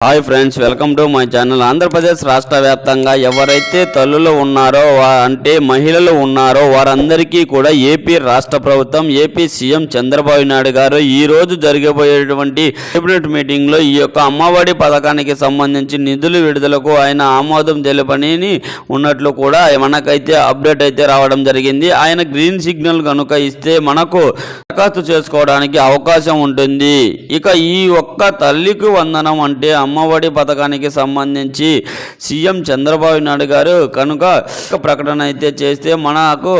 Hi friends welcome to my channel. Andhra Pradesh రాష్ట్ర వ్యాప్తంగా ఎవరైతే తల్లులు ఉన్నారో అంటే మహిళలు ఉన్నారో వారందరికీ కూడా ఏపీ రాష్ట్ర ప్రభుత్వం ఏపీ సీఎం చంద్రబాబు నాయుడు గారు ఈ రోజు జరగబోయేటువంటి కేబినెట్ మీటింగ్లో ఈ యొక్క అమ్మఒడి పథకానికి సంబంధించి నిధులు విడుదలకు ఆయన ఆమోదం తెలపని ఉన్నట్లు కూడా మనకైతే అప్డేట్ అయితే రావడం జరిగింది. ఆయన గ్రీన్ సిగ్నల్ కనుక ఇస్తే మనకు దరఖాస్తు చేసుకోవడానికి అవకాశం ఉంటుంది. ఇక ఈ ఒక్క తల్లికి వందనం అంటే అమ్మఒడి పథకానికి సంబంధించి సీఎం చంద్రబాబు నాయుడు గారు కనుక ప్రకటన అయితే చేస్తే మనకు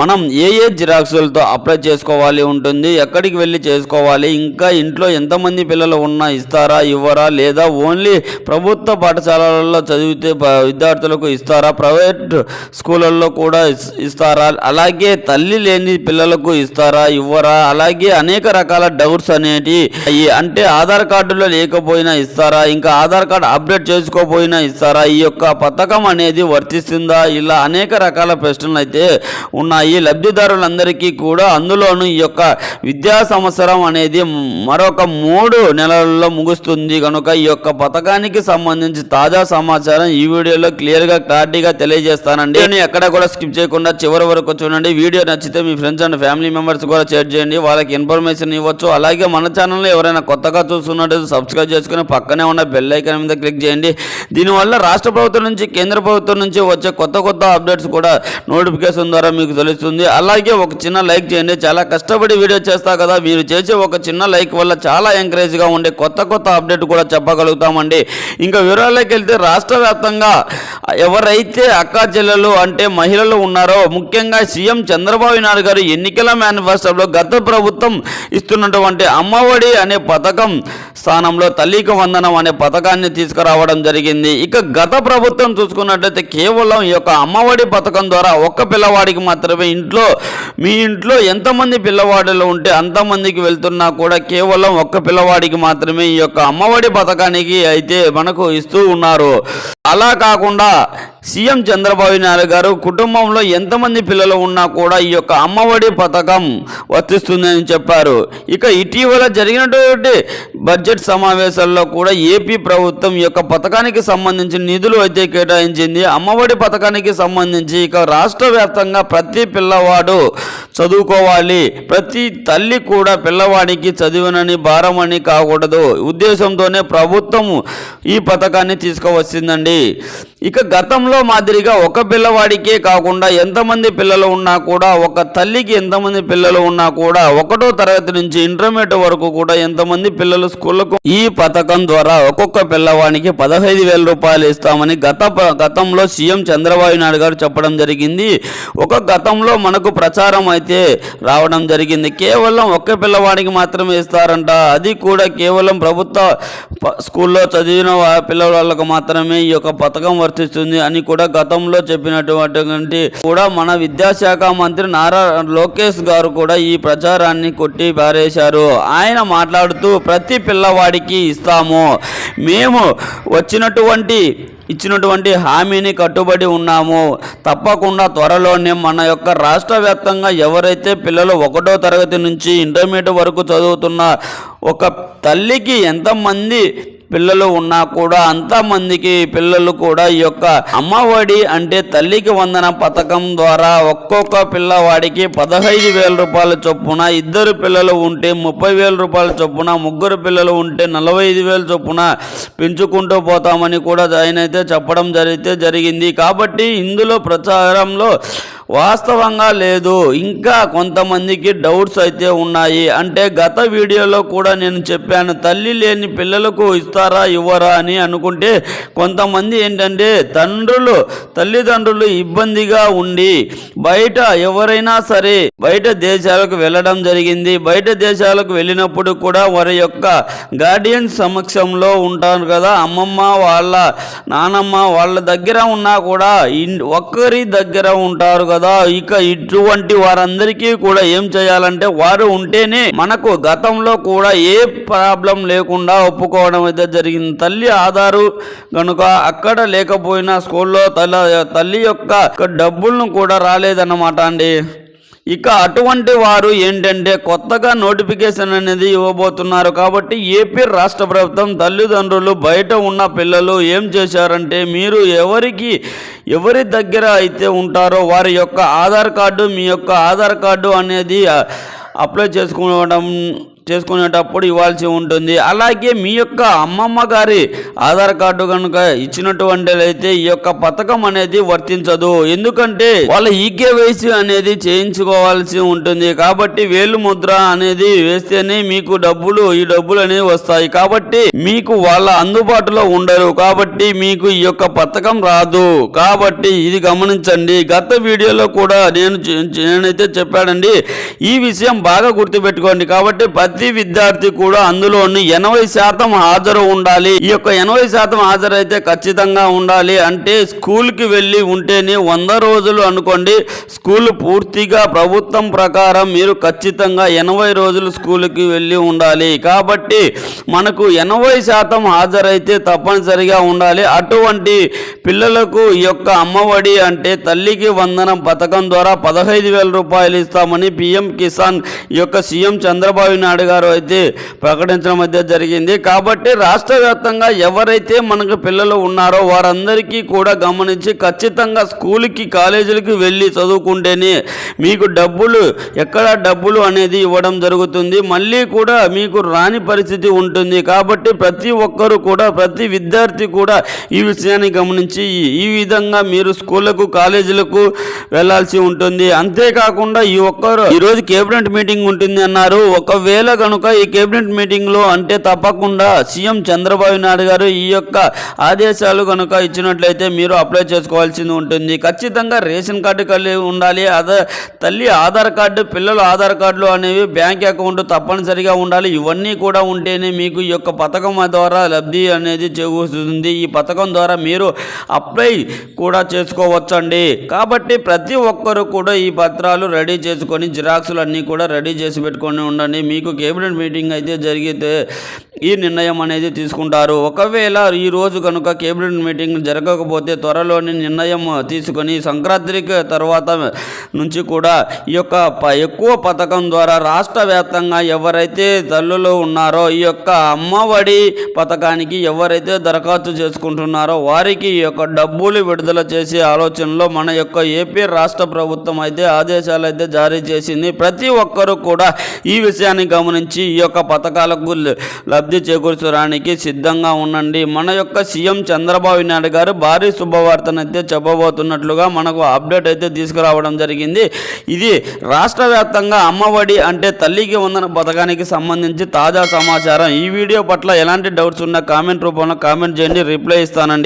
మనం ఏ ఏ జిరాక్సులతో అప్లై చేసుకోవాలి ఉంటుంది ఎక్కడికి వెళ్ళి చేసుకోవాలి ఇంకా ఇంట్లో ఎంతమంది పిల్లలు ఉన్నా ఇస్తారా ఇవ్వరా లేదా ఓన్లీ ప్రభుత్వ పాఠశాలలో చదివితే విద్యార్థులకు ఇస్తారా ప్రైవేట్ స్కూళ్ళల్లో కూడా ఇస్తారా అలాగే తల్లి లేని పిల్లలకు ఇస్తారా ఇవ్వరా అలాగే అనేక రకాల డౌట్స్ అనేటి అంటే ఆధార్ కార్డులో లేకపోయినా ఇస్తారా? ఇంకా ఆధార్ కార్డు అప్డేట్ చేసుకోపోయినా ఇస్తారా? ఈ యొక్క పథకం అనేది వర్తిస్తుందా? ఇలా అనేక రకాల ప్రశ్నలు అయితే ఉన్నాయి. లబ్ధిదారులందరికీ కూడా అందులోనూ ఈ యొక్క విద్యా సంవత్సరం అనేది మరొక మూడు నెలల్లో ముగుస్తుంది. కనుక ఈ యొక్క పథకానికి సంబంధించి తాజా సమాచారం ఈ వీడియోలో క్లియర్గా క్లారిటీగా తెలియజేస్తానండి. నేను ఎక్కడ కూడా స్కిప్ చేయకుండా చివరి వరకు చూడండి. వీడియో నచ్చితే మీ ఫ్రెండ్స్ అండ్ ఫ్యామిలీ మెంబర్స్ కూడా షేర్ చేయండి. వాళ్ళకి ఇన్ఫర్మేషన్ ఇవ్వచ్చు. అలాగే మన ఛానల్లో ఎవరైనా కొత్తగా చూస్తున్నట్టు సబ్స్క్రైబ్ చేసుకుని పక్కనే ఉన్న బెల్ ఐకాన్ మీద క్లిక్ చేయండి. దీనివల్ల రాష్ట్ర ప్రభుత్వం నుంచి కేంద్ర ప్రభుత్వం నుంచి వచ్చే కొత్త కొత్త అప్డేట్స్ కూడా నోటిఫికేషన్ ద్వారా మీకు తెలుస్తుంది. అలాగే ఒక చిన్న లైక్ చేయండి. చాలా కష్టపడి వీడియో చేస్తా కదా మీరు చేసే ఒక చిన్న లైక్ వల్ల చాలా ఎంకరేజ్గా ఉండే కొత్త కొత్త అప్డేట్ కూడా చెప్పగలుగుతామండి. ఇంకా వివరాల్లోకి వెళ్తే రాష్ట్ర వ్యాప్తంగా ఎవరైతే అక్కా చెల్లెలు అంటే మహిళలు ఉన్నారో ముఖ్యంగా సీఎం చంద్రబాబు నాయుడు గారు ఎన్నికల మేనిఫెస్టోలో గత గత ప్రభుత్వం ఇస్తున్నటువంటి అమ్మఒడి అనే పథకం స్థానంలో తల్లికి వందనం అనే పథకాన్ని తీసుకురావడం జరిగింది. ఇక గత ప్రభుత్వం చూసుకున్నట్లయితే కేవలం ఈ యొక్క అమ్మఒడి పథకం ద్వారా ఒక్క పిల్లవాడికి మాత్రమే ఇంట్లో మీ ఇంట్లో ఎంతమంది పిల్లవాడులు ఉంటే అంతమందికి వెళ్తున్నా కూడా కేవలం ఒక్క పిల్లవాడికి మాత్రమే ఈ యొక్క అమ్మఒడి పథకానికి అయితే మనకు ఇస్తూ ఉన్నారు. అలా కాకుండా సీఎం చంద్రబాబు నాయుడు గారు కుటుంబంలో ఎంతమంది పిల్లలు ఉన్నా కూడా ఈ యొక్క అమ్మఒడి పథకం వర్తిస్తుందని చెప్పారు. ఇక ఇటీవల జరిగినటువంటి బడ్జెట్ సమావేశాల్లో కూడా ఏపీ ప్రభుత్వం ఈ యొక్క పథకానికి సంబంధించి నిధులు అయితే కేటాయించింది. అమ్మఒడి పథకానికి సంబంధించి ఇక రాష్ట్ర వ్యాప్తంగా ప్రతి పిల్లవాడు చదువుకోవాలి. ప్రతి తల్లి కూడా పిల్లవాడికి చదివినని భారమని కాకూడదు. ఉద్దేశంతోనే ప్రభుత్వం ఈ పథకాన్ని తీసుకువచ్చిందండి. ఇక గతంలో మాదిరిగా ఒక పిల్లవాడికే కాకుండా ఎంతమంది పిల్లలు ఉన్నా కూడా ఒక తల్లికి ఎంతమంది పిల్లలు ఉన్నా కూడా ఒకటో తరగతి నుంచి ఇంటర్మీడియట్ వరకు కూడా ఎంతమంది పిల్లలు స్కూళ్ళకు ఈ పథకం ద్వారా ఒక్కొక్క పిల్లవాడికి పదహైదు వేల రూపాయలు ఇస్తామని గత గతంలో సీఎం చంద్రబాబు నాయుడు గారు చెప్పడం జరిగింది. ఒక గతంలో మనకు ప్రచారం అయితే రావడం జరిగింది. కేవలం ఒక్క పిల్లవాడికి మాత్రమే ఇస్తారంట. అది కూడా కేవలం ప్రభుత్వ స్కూల్లో చదివిన వా- పిల్లవాళ్ళకు మాత్రమే. ఈ యొక్క పథకం వర్తిస్తుంది అని కూడా గతంలో చెప్పినటువంటి కూడా మన విద్యాశాఖ మంత్రి నారా లోకేష్ గారు కూడా ఈ ప్రచారాన్ని కొట్టి పారేశారు ఆయన మాట్లాడుతూ ప్రతి పిల్లవాడికి ఇస్తాము. మేము వచ్చినటువంటి ఇచ్చినటువంటి హామీని కట్టుబడి ఉన్నాము. తప్పకుండా త్వరలోనే మన యొక్క రాష్ట్ర వ్యాప్తంగా ఎవరైతే పిల్లలు ఒకటో తరగతి నుంచి ఇంటర్మీడియట్ వరకు చదువుతున్న ఒక తల్లికి ఎంతమంది పిల్లలు ఉన్నా కూడా అంతమందికి పిల్లలు కూడా ఈ యొక్క అమ్మఒడి అంటే తల్లికి వందన పథకం ద్వారా ఒక్కొక్క పిల్లవాడికి పదహైదు వేల రూపాయల చొప్పున ఇద్దరు పిల్లలు ఉంటే ముప్పై వేల రూపాయల చొప్పున ముగ్గురు పిల్లలు ఉంటే నలభై ఐదు వేల చొప్పున పెంచుకుంటూ పోతామని కూడా ఆయన అయితే చెప్పడం జరిగితే జరిగింది. కాబట్టి ఇందులో ప్రచారంలో వాస్తవంగా లేదు. ఇంకా కొంతమందికి డౌట్స్ అయితే ఉన్నాయి. అంటే గత వీడియోలో కూడా నేను చెప్పాను తల్లి లేని పిల్లలకు ఇస్తారా ఇవ్వరా అని అనుకుంటే కొంతమంది ఏంటంటే తండ్రులు తల్లిదండ్రులు ఇబ్బందిగా ఉండి బయట ఎవరైనా సరే బయట దేశాలకు వెళ్ళడం జరిగింది. బయట దేశాలకు వెళ్ళినప్పుడు కూడా వారి యొక్క గార్డియన్ సమక్షంలో ఉంటారు కదా అమ్మమ్మ వాళ్ళ నానమ్మ వాళ్ళ దగ్గర ఉన్నా కూడా ఒక్కరి దగ్గర ఉంటారు కదా ఇక ఇటువంటి వారందరికీ కూడా ఏం చేయాలంటే వారు ఉంటేనే మనకు గతంలో కూడా ఏ ప్రాబ్లం లేకుండా ఒప్పుకోవడం అయితే జరిగింది. తల్లి ఆధారు కనుక అక్కడ లేకపోయినా స్కూల్లో తల తల్లి యొక్క డబ్బులను కూడా రాలేదన్నమాట అండి. ఇక అటువంటి వారు ఏంటంటే కొత్తగా నోటిఫికేషన్ అనేది ఇవ్వబోతున్నారు కాబట్టి ఏపీ రాష్ట్ర ప్రభుత్వం తల్లిదండ్రులు బయట ఉన్న పిల్లలు ఏం చేశారంటే మీరు ఎవరికి ఎవరి దగ్గర అయితే ఉంటారో వారి యొక్క ఆధార్ కార్డు మీ యొక్క ఆధార్ కార్డు అనేది అప్లై చేసుకోవడం చేసుకునేటప్పుడు ఇవ్వాల్సి ఉంటుంది. అలాగే మీ యొక్క అమ్మమ్మ గారి ఆధార్ కార్డు కనుక ఇచ్చినటువంటి అయితే ఈ యొక్క పథకం అనేది వర్తించదు. ఎందుకంటే వాళ్ళ ఈకేవైసీ అనేది చేయించుకోవాల్సి ఉంటుంది. కాబట్టి వేలు ముద్ర అనేది వేస్తేనే మీకు డబ్బులు ఈ డబ్బులు అనేవి వస్తాయి. కాబట్టి మీకు వాళ్ళ అందుబాటులో ఉండరు. కాబట్టి మీకు ఈ యొక్క పథకం రాదు. కాబట్టి ఇది గమనించండి. గత వీడియోలో కూడా నేను నేనైతే చెప్పాడండి ఈ విషయం బాగా గుర్తుపెట్టుకోండి. కాబట్టి ప్రతి విద్యార్థి కూడా అందులోని ఎనభై శాతం హాజరు ఉండాలి. ఈ యొక్క ఎనభై శాతం హాజరైతే ఖచ్చితంగా ఉండాలి. అంటే స్కూల్కి వెళ్ళి ఉంటేనే వంద రోజులు అనుకోండి స్కూల్ పూర్తిగా ప్రభుత్వం ప్రకారం మీరు ఖచ్చితంగా ఎనభై రోజులు స్కూల్కి వెళ్ళి ఉండాలి. కాబట్టి మనకు ఎనభై శాతం హాజరైతే తప్పనిసరిగా ఉండాలి. అటువంటి పిల్లలకు ఈ యొక్క అమ్మఒడి అంటే తల్లికి వందనం పథకం ద్వారా పదహైదు వేల రూపాయలు ఇస్తామని పిఎం కిసాన్ ఈ యొక్క సీఎం చంద్రబాబు నాయుడు గారు అయితే ప్రకటించడం అయితే జరిగింది. కాబట్టి రాష్ట్ర వ్యాప్తంగా ఎవరైతే మనకు పిల్లలు ఉన్నారో వారందరికీ కూడా గమనించి ఖచ్చితంగా స్కూల్కి కాలేజీలకి వెళ్ళి చదువుకుంటేనే మీకు డబ్బులు ఎక్కడ డబ్బులు అనేది ఇవ్వడం జరుగుతుంది. మళ్ళీ కూడా మీకు రాని పరిస్థితి ఉంటుంది. కాబట్టి ప్రతి ఒక్కరు కూడా ప్రతి విద్యార్థి కూడా ఈ విషయాన్ని గమనించి ఈ- ఈ విధంగా మీరు స్కూళ్ళకు కాలేజీలకు వెళ్ళాల్సి ఉంటుంది. అంతేకాకుండా ఈ ఒక్కరు ఈరోజు కేబినెట్ మీటింగ్ ఉంటుంది అన్నారు. ఒకవేళ కనుక ఈ కేబినెట్ మీటింగ్లో అంటే తప్పకుండా సీఎం చంద్రబాబు నాయుడు గారు ఈ యొక్క ఆదేశాలు కనుక ఇచ్చినట్లయితే మీరు అప్లై చేసుకోవాల్సింది ఉంటుంది. ఖచ్చితంగా రేషన్ కార్డు కలిగి ఉండాలి. అదే తల్లి ఆధార్ కార్డు పిల్లల ఆధార్ కార్డులు అనేవి బ్యాంక్ అకౌంట్ తప్పనిసరిగా ఉండాలి. ఇవన్నీ కూడా ఉంటేనే మీకు ఈ యొక్క పథకం ద్వారా లబ్ధి అనేది చేకూరుతుంది ఈ పథకం ద్వారా మీరు అప్లై కూడా చేసుకోవచ్చండి. కాబట్టి ప్రతి ఒక్కరు కూడా ఈ పత్రాలు రెడీ చేసుకొని జిరాక్సులు అన్నీ కూడా రెడీ చేసి పెట్టుకొని ఉండండి. మీకు కేబినెట్ మీటింగ్ అయితే జరిగితే ఈ నిర్ణయం అనేది తీసుకుంటారు. ఒకవేళ ఈ రోజు కనుక కేబినెట్ మీటింగ్ జరగకపోతే త్వరలోని నిర్ణయం తీసుకొని సంక్రాంతికి తర్వాత నుంచి కూడా ఈ యొక్క ఎక్కువ పథకం ద్వారా రాష్ట్ర వ్యాప్తంగా ఎవరైతే తల్లులు ఉన్నారో ఈ యొక్క అమ్మఒడి పథకానికి ఎవరైతే దరఖాస్తు చేసుకుంటున్నారో వారికి ఈ యొక్క డబ్బులు విడుదల చేసే ఆలోచనలో మన యొక్క ఏపీ రాష్ట్ర ప్రభుత్వం అయితే ఆదేశాలు అయితే జారీ చేసింది. ప్రతి ఒక్కరూ కూడా ఈ విషయాన్ని గమనించి ఈ యొక్క పథకాలకు లబ్ధి చేకూర్చడానికి సిద్ధంగా ఉండండి. మన యొక్క సీఎం చంద్రబాబు నాయుడు గారు భారీ శుభవార్తనైతే చెప్పబోతున్నట్లుగా మనకు అప్డేట్ అయితే తీసుకురావడం జరిగింది. ఇది రాష్ట్ర వ్యాప్తంగా అమ్మఒడి అంటే తల్లికి వందన పథకానికి సంబంధించి తాజా సమాచారం. ఈ వీడియో పట్ల ఎలాంటి డౌట్స్ ఉన్నా కామెంట్ రూపంలో కామెంట్ చేయండి. రిప్లై ఇస్తానండి.